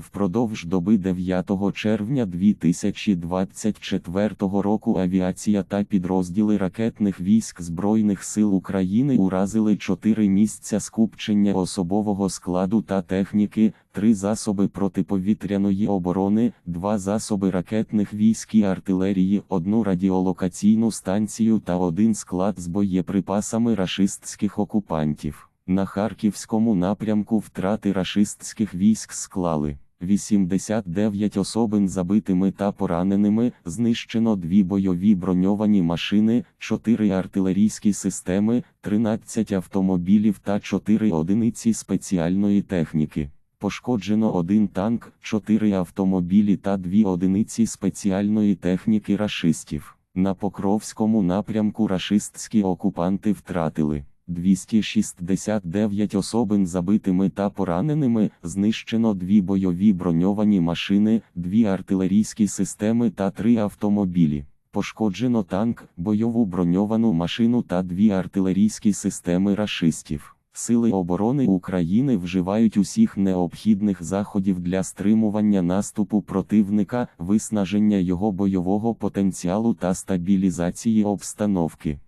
Впродовж доби 9 червня 2024 року авіація та підрозділи ракетних військ Збройних сил України уразили чотири місця скупчення особового складу та техніки, три засоби протиповітряної оборони, два засоби ракетних військ і артилерії, одну радіолокаційну станцію та один склад з боєприпасами рашистських окупантів. На Харківському напрямку втрати рашистських військ склали 89 особин забитими та пораненими, знищено дві бойові броньовані машини, 4 артилерійські системи, 13 автомобілів та 4 одиниці спеціальної техніки. Пошкоджено один танк, 4 автомобілі та 2 одиниці спеціальної техніки рашистів. На Покровському напрямку рашистські окупанти втратили 269 особин забитими та пораненими, знищено дві бойові броньовані машини, дві артилерійські системи та три автомобілі. Пошкоджено танк, бойову броньовану машину та дві артилерійські системи рашистів. Сили оборони України вживають усіх необхідних заходів для стримування наступу противника, виснаження його бойового потенціалу та стабілізації обстановки.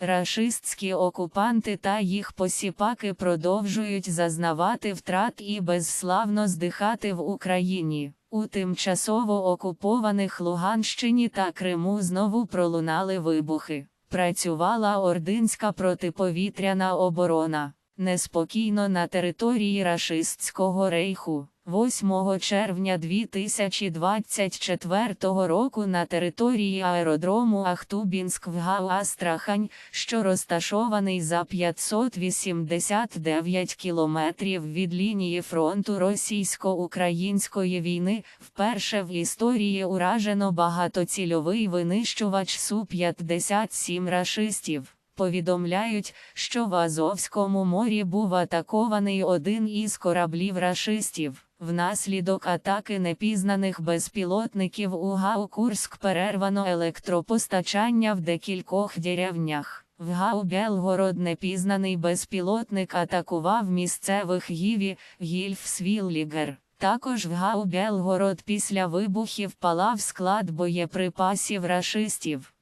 Рашистські окупанти та їх посіпаки продовжують зазнавати втрат і безславно здихати в Україні. У тимчасово окупованих Луганщині та Криму знову пролунали вибухи. Працювала ординська протиповітряна оборона. Неспокійно на території рашистського рейху. 8 червня 2024 року на території аеродрому Ахтубінськ в ГАУ Астрахань, що розташований за 589 кілометрів від лінії фронту російсько-української війни, вперше в історії уражено багатоцільовий винищувач Су-57 рашистів. Повідомляють, що в Азовському морі був атакований один із кораблів рашистів. Внаслідок атаки непізнаних безпілотників у ГАУ Курськ перервано електропостачання в декількох деревнях. В ГАУ Белгород непізнаний безпілотник атакував місцевих гіві, Гільфсвіллігер. Також в ГАУ Белгород після вибухів палав склад боєприпасів рашистів.